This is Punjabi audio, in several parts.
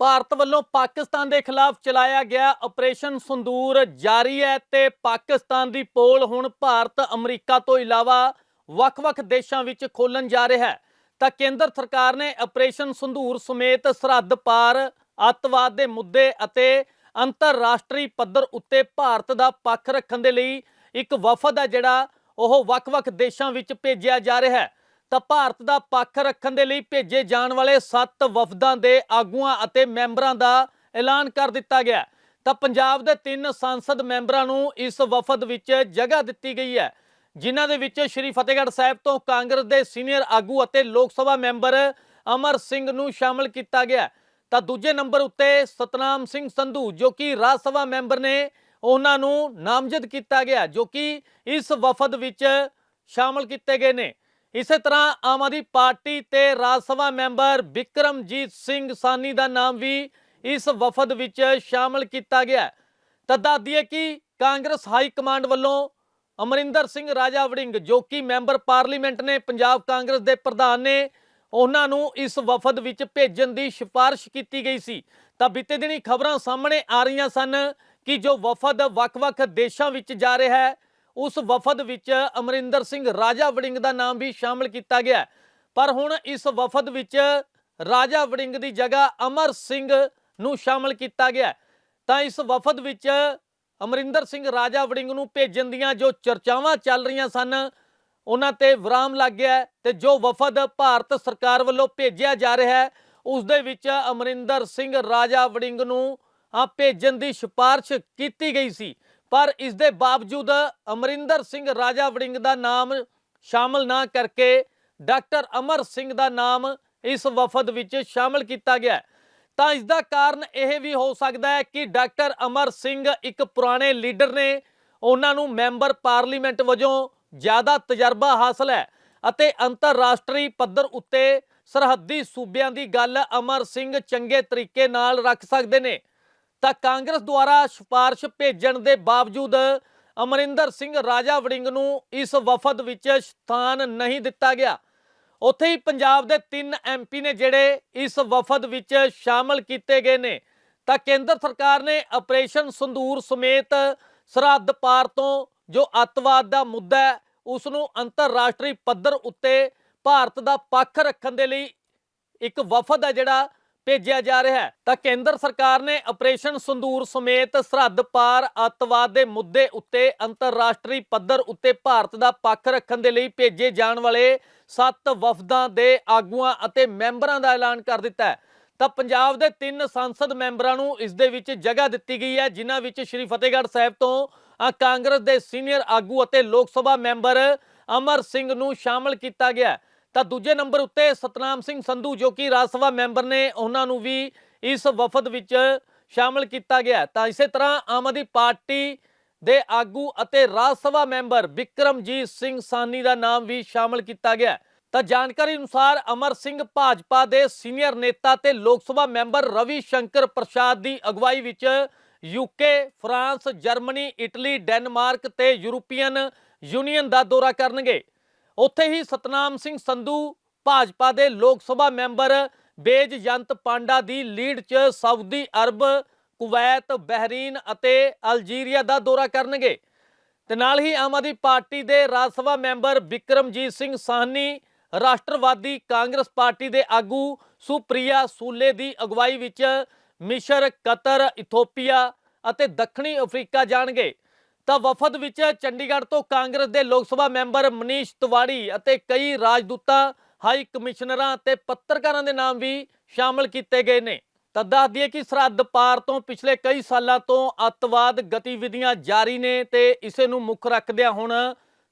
ਭਾਰਤ ਵੱਲੋਂ ਪਾਕਿਸਤਾਨ ਦੇ ਖਿਲਾਫ ਚਲਾਇਆ ਗਿਆ ਆਪਰੇਸ਼ਨ ਸੰਦੂਰ ਜਾਰੀ ਹੈ ਤੇ ਪਾਕਿਸਤਾਨ ਦੀ ਪੋਲ ਹੁਣ ਭਾਰਤ, ਅਮਰੀਕਾ ਤੋਂ ਇਲਾਵਾ ਵੱਖ-ਵੱਖ ਦੇਸ਼ਾਂ ਵਿੱਚ ਖੋਲਣ ਜਾ ਰਿਹਾ ਹੈ। ਤਾਂ ਕੇਂਦਰ ਸਰਕਾਰ ਨੇ ਆਪਰੇਸ਼ਨ ਸੰਦੂਰ ਸਮੇਤ ਸਰਹੱਦ ਪਾਰ ਅੱਤਵਾਦ ਦੇ ਮੁੱਦੇ ਅਤੇ ਅੰਤਰਰਾਸ਼ਟਰੀ ਪੱਧਰ ਉੱਤੇ ਭਾਰਤ ਦਾ ਪੱਖ ਰੱਖਣ ਦੇ ਲਈ ਇੱਕ ਵਫਦ ਹੈ ਜਿਹੜਾ ਉਹ ਵੱਖ-ਵੱਖ ਦੇਸ਼ਾਂ ਵਿੱਚ ਭੇਜਿਆ ਜਾ ਰਿਹਾ ਹੈ। ਤਾਂ ਭਾਰਤ ਦਾ ਪੱਖ ਰੱਖਣ ਦੇ ਲਈ ਭੇਜੇ ਜਾਣ ਵਾਲੇ 7 ਵਫਦਾਂ ਦੇ ਆਗੂਆਂ ਅਤੇ ਮੈਂਬਰਾਂ ਦਾ ਐਲਾਨ ਕਰ ਦਿੱਤਾ ਗਿਆ। ਤਾਂ ਪੰਜਾਬ ਦੇ ਤਿੰਨ ਸੰਸਦ ਮੈਂਬਰਾਂ ਨੂੰ ਇਸ ਵਫਦ ਵਿੱਚ ਜਗ੍ਹਾ ਦਿੱਤੀ ਗਈ ਹੈ, ਜਿਨ੍ਹਾਂ ਦੇ ਵਿੱਚ ਸ਼੍ਰੀ ਫਤਿਹਗੜ੍ਹ ਸਾਹਿਬ ਤੋਂ ਕਾਂਗਰਸ ਦੇ ਸੀਨੀਅਰ ਆਗੂ ਅਤੇ ਲੋਕ ਸਭਾ ਮੈਂਬਰ ਅਮਰ ਸਿੰਘ ਨੂੰ ਸ਼ਾਮਲ ਕੀਤਾ ਗਿਆ। ਤਾਂ ਦੂਜੇ ਨੰਬਰ ਉੱਤੇ ਸਤਨਾਮ ਸਿੰਘ ਸੰਧੂ, ਜੋ ਕਿ ਰਾਜ ਸਭਾ ਮੈਂਬਰ ਨੇ, ਉਹਨਾਂ ਨੂੰ ਨਾਮਜ਼ਦ ਕੀਤਾ ਗਿਆ, ਜੋ ਕਿ ਇਸ ਵਫਦ ਵਿੱਚ ਸ਼ਾਮਲ ਕੀਤੇ ਗਏ ਨੇ। ਇਸੇ ਤਰ੍ਹਾਂ ਆਮ ਆਦਮੀ ਪਾਰਟੀ ਤੇ ਰਾਜ ਸਭਾ ਮੈਂਬਰ ਵਿਕਰਮਜੀਤ ਸਿੰਘ ਸਾਨੀ ਦਾ ਨਾਮ ਵੀ ਇਸ ਵਫਦ ਵਿੱਚ ਸ਼ਾਮਲ ਕੀਤਾ ਗਿਆ ਤਾਂ ਦੱਸਦੀਏ ਕਿ ਕਾਂਗਰਸ ਹਾਈ ਕਮਾਂਡ ਵੱਲੋਂ ਅਮਰਿੰਦਰ ਸਿੰਘ ਰਾਜਾ ਵੜਿੰਗ ਜੋ ਕਿ ਮੈਂਬਰ ਪਾਰਲੀਮੈਂਟ ਨੇ, ਪੰਜਾਬ ਕਾਂਗਰਸ ਦੇ ਪ੍ਰਧਾਨ ਨੇ, ਉਹਨਾਂ ਨੂੰ ਇਸ ਵਫਦ ਵਿੱਚ ਭੇਜਣ ਦੀ ਸਿਫਾਰਿਸ਼ ਕੀਤੀ ਗਈ ਸੀ। ਤਾਂ ਬੀਤੇ ਦਿਨੀ ਖਬਰਾਂ ਸਾਹਮਣੇ ਆ ਰਹੀਆਂ ਸਨ ਕਿ ਜੋ ਵਫਦ ਵੱਖ-ਵੱਖ ਦੇਸ਼ਾਂ ਵਿੱਚ ਜਾ ਰਿਹਾ ਹੈ ਉਸ ਵਫਦ ਵਿੱਚ ਅਮਰਿੰਦਰ ਸਿੰਘ ਰਾਜਾ ਵੜਿੰਗ ਦਾ ਨਾਮ ਵੀ ਸ਼ਾਮਲ ਕੀਤਾ ਗਿਆ ਪਰ ਹੁਣ ਇਸ ਵਫਦ ਵਿੱਚ ਰਾਜਾ ਵੜਿੰਗ ਦੀ ਜਗ੍ਹਾ ਅਮਰ ਸਿੰਘ ਨੂੰ ਸ਼ਾਮਲ ਕੀਤਾ ਗਿਆ ਤਾਂ ਇਸ ਵਫਦ ਵਿੱਚ ਅਮਰਿੰਦਰ ਸਿੰਘ ਰਾਜਾ ਵੜਿੰਗ ਨੂੰ ਭੇਜਣ ਦੀਆਂ ਜੋ ਚਰਚਾਵਾਂ ਚੱਲ ਰਹੀਆਂ ਸਨ, ਉਹਨਾਂ ਤੇ ਵਿਰਾਮ ਲੱਗ ਗਿਆ ਹੈ ਤੇ ਜੋ ਵਫਦ ਭਾਰਤ ਸਰਕਾਰ ਵੱਲੋਂ ਭੇਜਿਆ ਜਾ ਰਿਹਾ ਹੈ, ਉਸ ਦੇ ਵਿੱਚ ਅਮਰਿੰਦਰ ਸਿੰਘ ਰਾਜਾ ਵੜਿੰਗ ਨੂੰ ਆ ਭੇਜਣ ਦੀ ਸਿਫਾਰਿਸ਼ ਕੀਤੀ ਗਈ ਸੀ। ਪਰ ਇਸ ਦੇ ਬਾਵਜੂਦ ਅਮਰਿੰਦਰ ਸਿੰਘ ਰਾਜਾ ਵੜਿੰਗ ਦਾ ਨਾਮ ਸ਼ਾਮਲ ਨਾ ਕਰਕੇ ਡਾਕਟਰ ਅਮਰ ਸਿੰਘ ਦਾ ਨਾਮ ਇਸ ਵਫਦ ਵਿੱਚ ਸ਼ਾਮਲ ਕੀਤਾ ਗਿਆ ਤਾਂ ਇਸ ਦਾ ਕਾਰਨ ਇਹ ਵੀ ਹੋ ਸਕਦਾ ਹੈ ਕਿ ਡਾਕਟਰ ਅਮਰ ਸਿੰਘ ਇੱਕ ਪੁਰਾਣੇ ਲੀਡਰ ਨੇ, ਉਹਨਾਂ ਨੂੰ ਮੈਂਬਰ ਪਾਰਲੀਮੈਂਟ ਵਜੋਂ ਜ਼ਿਆਦਾ ਤਜਰਬਾ ਹਾਸਲ ਹੈ ਅਤੇ ਅੰਤਰਰਾਸ਼ਟਰੀ ਪੱਧਰ ਉੱਤੇ ਸਰਹੱਦੀ ਸੂਬਿਆਂ ਦੀ ਗੱਲ ਅਮਰ ਸਿੰਘ ਚੰਗੇ ਤਰੀਕੇ ਨਾਲ ਰੱਖ ਸਕਦੇ ਨੇ। ਤਾਂ ਕਾਂਗਰਸ ਦੁਆਰਾ ਸਿਫਾਰਿਸ਼ ਭੇਜਣ ਦੇ ਬਾਵਜੂਦ ਅਮਰਿੰਦਰ ਸਿੰਘ ਰਾਜਾ ਵੜਿੰਗ ਨੂੰ ਇਸ ਵਫਦ ਵਿੱਚ ਸਥਾਨ ਨਹੀਂ ਦਿੱਤਾ ਗਿਆ। ਉੱਥੇ ਹੀ ਪੰਜਾਬ ਦੇ ਤਿੰਨ ਐਮਪੀ ਨੇ ਜਿਹੜੇ ਇਸ ਵਫਦ ਵਿੱਚ ਸ਼ਾਮਲ ਕੀਤੇ ਗਏ ਨੇ। ਤਾਂ ਕੇਂਦਰ ਸਰਕਾਰ ਨੇ ਆਪਰੇਸ਼ਨ ਸੰਦੂਰ ਸਮੇਤ ਸਰਹੱਦ ਪਾਰ ਤੋਂ ਜੋ ਅੱਤਵਾਦ ਦਾ ਮੁੱਦਾ ਹੈ ਉਸ ਨੂੰ ਅੰਤਰਰਾਸ਼ਟਰੀ ਪੱਧਰ ਉੱਤੇ ਭਾਰਤ ਦਾ ਪੱਖ ਰੱਖਣ ਦੇ ਲਈ ਇੱਕ ਵਫਦ ਹੈ ਜਿਹੜਾ ਭੇਜਿਆ ਜਾ ਰਿਹਾ ਹੈ ਤਾਂ ਕੇਂਦਰ ਸਰਕਾਰ ਨੇ ਆਪਰੇਸ਼ਨ ਸੰਦੂਰ ਸਮੇਤ ਸਰਹੱਦ ਪਾਰ ਅੱਤਵਾਦ ਦੇ ਮੁੱਦੇ ਉੱਤੇ ਅੰਤਰਰਾਸ਼ਟਰੀ ਪੱਧਰ ਉੱਤੇ ਭਾਰਤ ਦਾ ਪੱਖ ਰੱਖਣ ਦੇ ਲਈ ਭੇਜੇ ਜਾਣ ਵਾਲੇ ਸੱਤ ਵਫਦਾਂ ਦੇ ਆਗੂਆਂ ਅਤੇ ਮੈਂਬਰਾਂ ਦਾ ਐਲਾਨ ਕਰ ਦਿੱਤਾ ਹੈ ਤਾਂ ਪੰਜਾਬ ਦੇ ਤਿੰਨ ਸੰਸਦ ਮੈਂਬਰਾਂ ਨੂੰ ਇਸ ਦੇ ਵਿੱਚ ਜਗ੍ਹਾ ਦਿੱਤੀ ਗਈ ਹੈ, ਜਿਨ੍ਹਾਂ ਵਿੱਚ ਸ਼੍ਰੀ ਫਤਿਹਗੜ੍ਹ ਸਾਹਿਬ ਤੋਂ ਕਾਂਗਰਸ ਦੇ ਸੀਨੀਅਰ ਆਗੂ ਅਤੇ ਲੋਕ ਸਭਾ ਮੈਂਬਰ ਅਮਰ ਸਿੰਘ ਨੂੰ ਸ਼ਾਮਲ ਕੀਤਾ ਗਿਆ ਹੈ। ਤਾਂ ਦੂਜੇ ਨੰਬਰ ਉੱਤੇ ਸਤਨਾਮ ਸਿੰਘ ਸੰਧੂ, ਜੋ ਕਿ ਰਾਜ ਸਭਾ ਮੈਂਬਰ ਨੇ, ਉਹਨਾਂ ਨੂੰ ਵੀ ਇਸ ਵਫਦ ਵਿੱਚ ਸ਼ਾਮਲ ਕੀਤਾ ਗਿਆ ਤਾਂ ਇਸੇ ਤਰ੍ਹਾਂ ਆਮ ਆਦਮੀ ਪਾਰਟੀ ਦੇ ਆਗੂ ਅਤੇ ਰਾਜ ਸਭਾ ਮੈਂਬਰ ਵਿਕਰਮਜੀਤ ਸਿੰਘ ਸਾਨੀ ਦਾ ਨਾਮ ਵੀ ਸ਼ਾਮਲ ਕੀਤਾ ਗਿਆ ਤਾਂ ਜਾਣਕਾਰੀ ਅਨੁਸਾਰ ਅਮਰ ਸਿੰਘ ਭਾਜਪਾ ਦੇ ਸੀਨੀਅਰ ਨੇਤਾ ਤੇ ਲੋਕ ਸਭਾ ਮੈਂਬਰ ਰਵੀ ਸ਼ੰਕਰ ਪ੍ਰਸਾਦ ਦੀ ਅਗਵਾਈ ਵਿੱਚ UK France, Germany, Italy, Denmark ਤੇ ਯੂਰਪੀਅਨ ਯੂਨੀਅਨ ਦਾ ਦੌਰਾ ਕਰਨਗੇ। ਉੱਥੇ ਹੀ ਸਤਨਾਮ ਸਿੰਘ ਸੰਧੂ, ਭਾਜਪਾ ਦੇ ਲੋਕ ਸਭਾ ਮੈਂਬਰ ਬੇਜਯੰਤ ਪਾਂਡਾ ਦੀ ਲੀਡ 'ਚ ਸਾਊਦੀ ਅਰਬ, ਕੁਵੈਤ, ਬਹਿਰੀਨ ਅਤੇ ਅਲਜੀਰੀਆ ਦਾ ਦੌਰਾ ਕਰਨਗੇ। ਤੇ ਨਾਲ ਹੀ ਆਮ ਆਦਮੀ ਪਾਰਟੀ ਦੇ ਰਾਜ ਸਭਾ ਮੈਂਬਰ ਵਿਕਰਮਜੀਤ ਸਿੰਘ ਸਾਹਨੀ, ਰਾਸ਼ਟਰਵਾਦੀ ਕਾਂਗਰਸ ਪਾਰਟੀ ਦੇ ਆਗੂ ਸੁਪ੍ਰਿਆ ਸੂਲੇ ਦੀ ਅਗਵਾਈ ਵਿੱਚ ਮਿਸ਼ਰ, ਕਤਰ, ਇਥੋਪੀਆ ਅਤੇ ਦੱਖਣੀ ਅਫਰੀਕਾ ਜਾਣਗੇ। ਤਾਂ ਵਫਦ ਵਿੱਚ ਚੰਡੀਗੜ੍ਹ ਤੋਂ ਕਾਂਗਰਸ ਦੇ ਲੋਕ ਸਭਾ ਮੈਂਬਰ ਮਨੀਸ਼ ਤਿਵਾੜੀ ਅਤੇ ਕਈ ਰਾਜਦੂਤਾਂ, ਹਾਈ ਕਮਿਸ਼ਨਰਾਂ ਅਤੇ ਪੱਤਰਕਾਰਾਂ ਦੇ ਨਾਮ ਵੀ ਸ਼ਾਮਲ ਕੀਤੇ ਗਏ ਨੇ। ਤਾਂ ਦੱਸ ਦਈਏ ਕਿ ਸਰਹੱਦ ਪਾਰ ਤੋਂ ਪਿਛਲੇ ਕਈ ਸਾਲਾਂ ਤੋਂ ਅੱਤਵਾਦ ਗਤੀਵਿਧੀਆਂ ਜਾਰੀ ਨੇ ਤੇ ਇਸੇ ਨੂੰ ਮੁੱਖ ਰੱਖਦਿਆਂ ਹੁਣ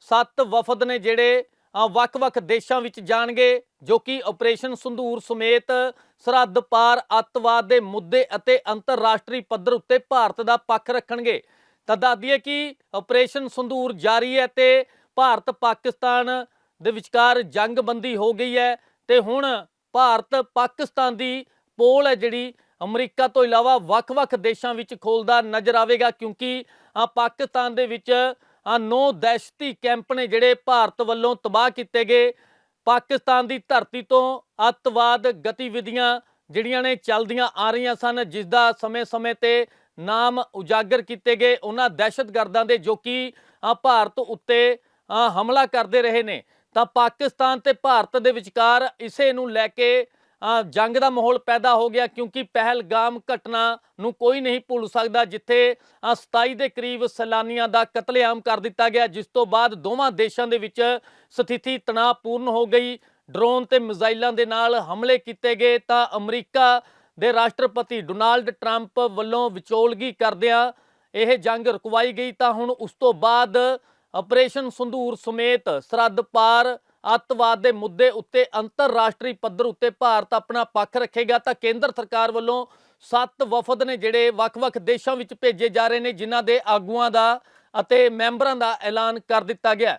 ਸੱਤ ਵਫਦ ਨੇ ਜਿਹੜੇ ਵੱਖ-ਵੱਖ ਦੇਸ਼ਾਂ ਵਿੱਚ ਜਾਣਗੇ, ਜੋ ਕਿ ਆਪਰੇਸ਼ਨ ਸੰਧੂਰ ਸਮੇਤ ਸਰਹੱਦ ਪਾਰ ਅੱਤਵਾਦ ਦੇ ਮੁੱਦੇ ਅਤੇ ਅੰਤਰਰਾਸ਼ਟਰੀ ਪੱਧਰ ਉੱਤੇ ਭਾਰਤ ਦਾ ਪੱਖ ਰੱਖਣਗੇ। ਤਾਂ ਦੱਸ ਦਈਏ ਕਿ ਆਪਰੇਸ਼ਨ ਸੰਦੂਰ ਜਾਰੀ ਹੈ ਤੇ ਭਾਰਤ ਪਾਕਿਸਤਾਨ ਦੇ ਵਿਚਕਾਰ ਜੰਗਬੰਦੀ ਹੋ ਗਈ ਹੈ ਤੇ ਹੁਣ ਭਾਰਤ ਪਾਕਿਸਤਾਨ ਦੀ ਪੋਲ ਹੈ ਜਿਹੜੀ ਅਮਰੀਕਾ ਤੋਂ ਇਲਾਵਾ ਵੱਖ-ਵੱਖ ਦੇਸ਼ਾਂ ਵਿੱਚ ਖੋਲਦਾ ਨਜ਼ਰ ਆਵੇਗਾ ਕਿਉਂਕਿ ਆ ਪਾਕਿਸਤਾਨ ਦੇ ਵਿੱਚ ਆ ਨੌ ਦਹਿਸ਼ਤੀ ਕੈਂਪ ਨੇ ਜਿਹੜੇ ਭਾਰਤ ਵੱਲੋਂ ਤਬਾਹ ਕੀਤੇ ਗਏ। ਪਾਕਿਸਤਾਨ ਦੀ ਧਰਤੀ ਤੋਂ ਅੱਤਵਾਦ ਗਤੀਵਿਧੀਆਂ ਜਿਹੜੀਆਂ ਨੇ ਚੱਲਦੀਆਂ ਆ ਰਹੀਆਂ ਸਨ, ਜਿਸ ਦਾ ਸਮੇਂ-ਸਮੇਂ ਤੇ ਨਾਮ ਉਜਾਗਰ ਕੀਤੇ ਗਏ ਉਹਨਾਂ ਦਹਿਸ਼ਤਗਰਦਾਂ ਦੇ ਜੋ ਕਿ ਭਾਰਤ ਉੱਤੇ ਹਮਲਾ ਕਰਦੇ ਰਹੇ ਨੇ। ਤਾਂ ਪਾਕਿਸਤਾਨ ਤੇ ਭਾਰਤ ਦੇ ਵਿਚਕਾਰ ਇਸੇ ਨੂੰ ਲੈ ਕੇ ਜੰਗ ਦਾ ਮਾਹੌਲ ਪੈਦਾ ਹੋ ਗਿਆ ਕਿਉਂਕਿ ਪਹਿਲਗਾਮ ਘਟਨਾ ਨੂੰ ਕੋਈ ਨਹੀਂ ਭੁੱਲ ਸਕਦਾ ਜਿੱਥੇ ਅ, 27 ਦੇ ਕਰੀਬ ਸੈਲਾਨੀਆਂ ਦਾ ਕਤਲੇਆਮ ਕਰ ਦਿੱਤਾ ਗਿਆ ਜਿਸ ਤੋਂ ਬਾਅਦ ਦੋਵਾਂ ਦੇਸ਼ਾਂ ਦੇ ਵਿੱਚ ਸਥਿਤੀ ਤਣਾਅਪੂਰਨ ਹੋ ਗਈ। ਡਰੋਨ ਤੇ ਮਿਜ਼ਾਈਲਾਂ ਦੇ ਨਾਲ ਹਮਲੇ ਕੀਤੇ ਗਏ। ਤਾਂ ਅਮਰੀਕਾ ਦੇ ਰਾਸ਼ਟਰਪਤੀ ਡੋਨਾਲਡ ਟਰੰਪ ਵੱਲੋਂ ਵਿਚੋਲਗੀ ਕਰਦਿਆਂ ਇਹ ਜੰਗ ਰੁਕਵਾਈ ਗਈ, ਤਾਂ ਹੁਣ ਉਸ ਤੋਂ ਬਾਅਦ ਆਪਰੇਸ਼ਨ ਸੰਧੂਰ ਸਮੇਤ ਸਰਹੱਦ ਪਾਰ ਅੱਤਵਾਦ ਦੇ ਮੁੱਦੇ ਉੱਤੇ ਅੰਤਰਰਾਸ਼ਟਰੀ ਪੱਧਰ ਉੱਤੇ ਭਾਰਤ ਆਪਣਾ ਪੱਖ ਰੱਖੇਗਾ, ਤਾਂ ਕੇਂਦਰ ਸਰਕਾਰ ਵੱਲੋਂ ਸੱਤ ਵਫਦ ਨੇ ਜਿਹੜੇ ਵੱਖ-ਵੱਖ ਦੇਸ਼ਾਂ ਵਿੱਚ ਭੇਜੇ ਜਾ ਰਹੇ ਨੇ, ਜਿਨ੍ਹਾਂ ਦੇ ਆਗੂਆਂ ਦਾ ਅਤੇ ਮੈਂਬਰਾਂ ਦਾ ਐਲਾਨ ਕਰ ਦਿੱਤਾ ਗਿਆ।